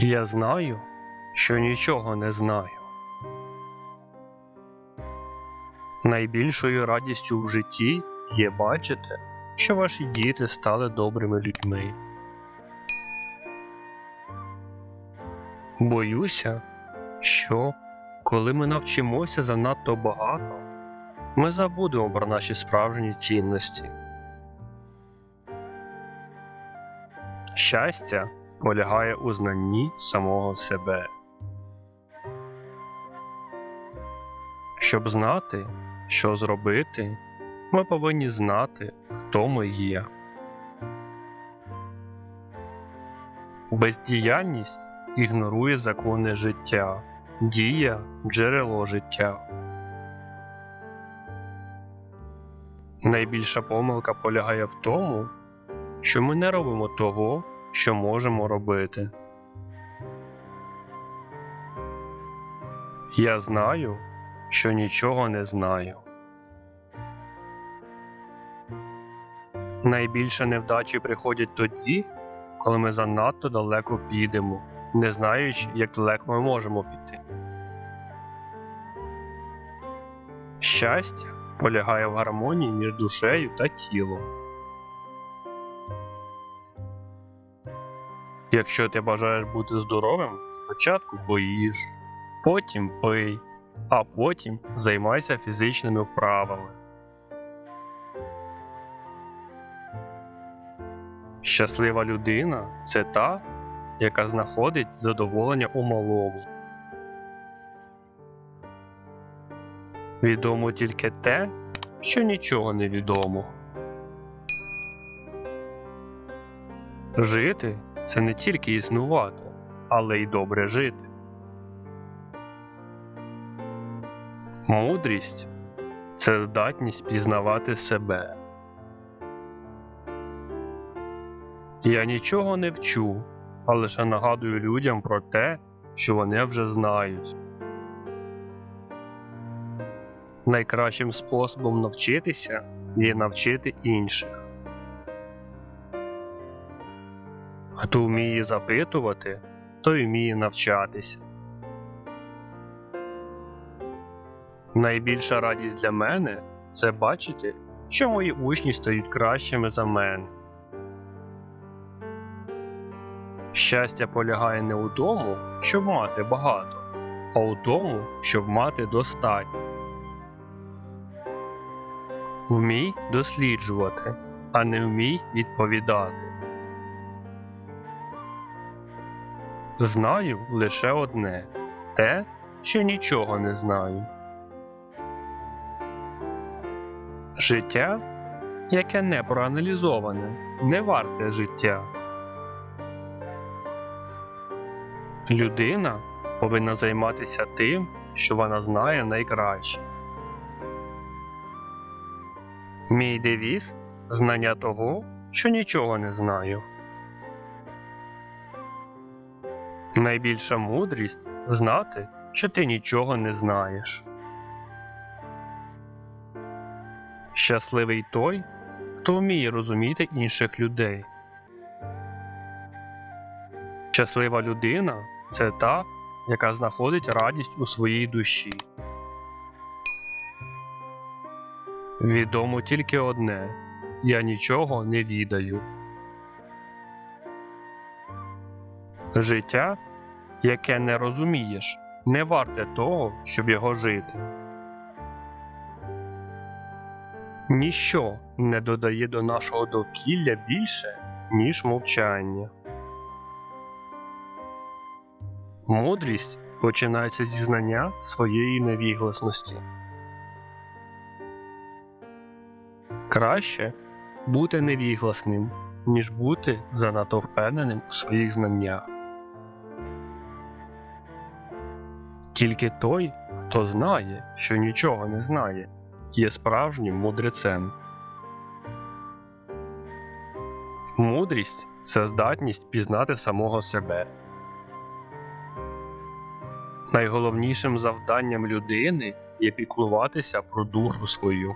Я знаю, що нічого не знаю. Найбільшою радістю в житті є бачити, що ваші діти стали добрими людьми. Боюся, що коли ми навчимося занадто багато, ми забудемо про наші справжні цінності. Щастя полягає у знанні самого себе. Щоб знати, що зробити, ми повинні знати, хто ми є. Бездіяльність ігнорує закони життя, дія джерело життя. Найбільша помилка полягає в тому, що ми не робимо того, що можемо робити. Я знаю, що нічого не знаю. Найбільше невдачі приходять тоді, коли ми занадто далеко підемо, не знаючи, як далеко ми можемо піти. Щастя полягає в гармонії між душею та тілом. Якщо ти бажаєш бути здоровим, спочатку поїж, потім пий, а потім займайся фізичними вправами. Щаслива людина це та, яка знаходить задоволення у малому. Відомо тільки те, що нічого не відомо. Жити це не тільки існувати, але й добре жити. Мудрість це здатність пізнавати себе. Я нічого не вчу, а лише нагадую людям про те, що вони вже знають. Найкращим способом навчитися є навчити інших. Хто вміє запитувати, той вміє навчатися. Найбільша радість для мене це бачити, що мої учні стають кращими за мене. Щастя полягає не у тому, щоб мати багато, а у тому, щоб мати достатньо. Вмій досліджувати, а не вмій відповідати. Знаю лише одне те, що нічого не знаю. Життя, яке не проаналізоване, не варте життя. Людина повинна займатися тим, що вона знає найкраще. Мій девіз знання того, що нічого не знаю. Найбільша мудрість знати, що ти нічого не знаєш. Щасливий той, хто вміє розуміти інших людей. Щаслива людина це та, яка знаходить радість у своїй душі. Відомо тільки одне я нічого не відаю. Життя, яке не розумієш, не варте того, щоб його жити. Ніщо не додає до нашого довкілля більше, ніж мовчання. Мудрість починається зі знання своєї невігласності. Краще бути невігласним, ніж бути занадто впевненим у своїх знаннях. Тільки той, хто знає, що нічого не знає, є справжнім мудрецем. Мудрість це здатність пізнати самого себе. Найголовнішим завданням людини є піклуватися про душу свою.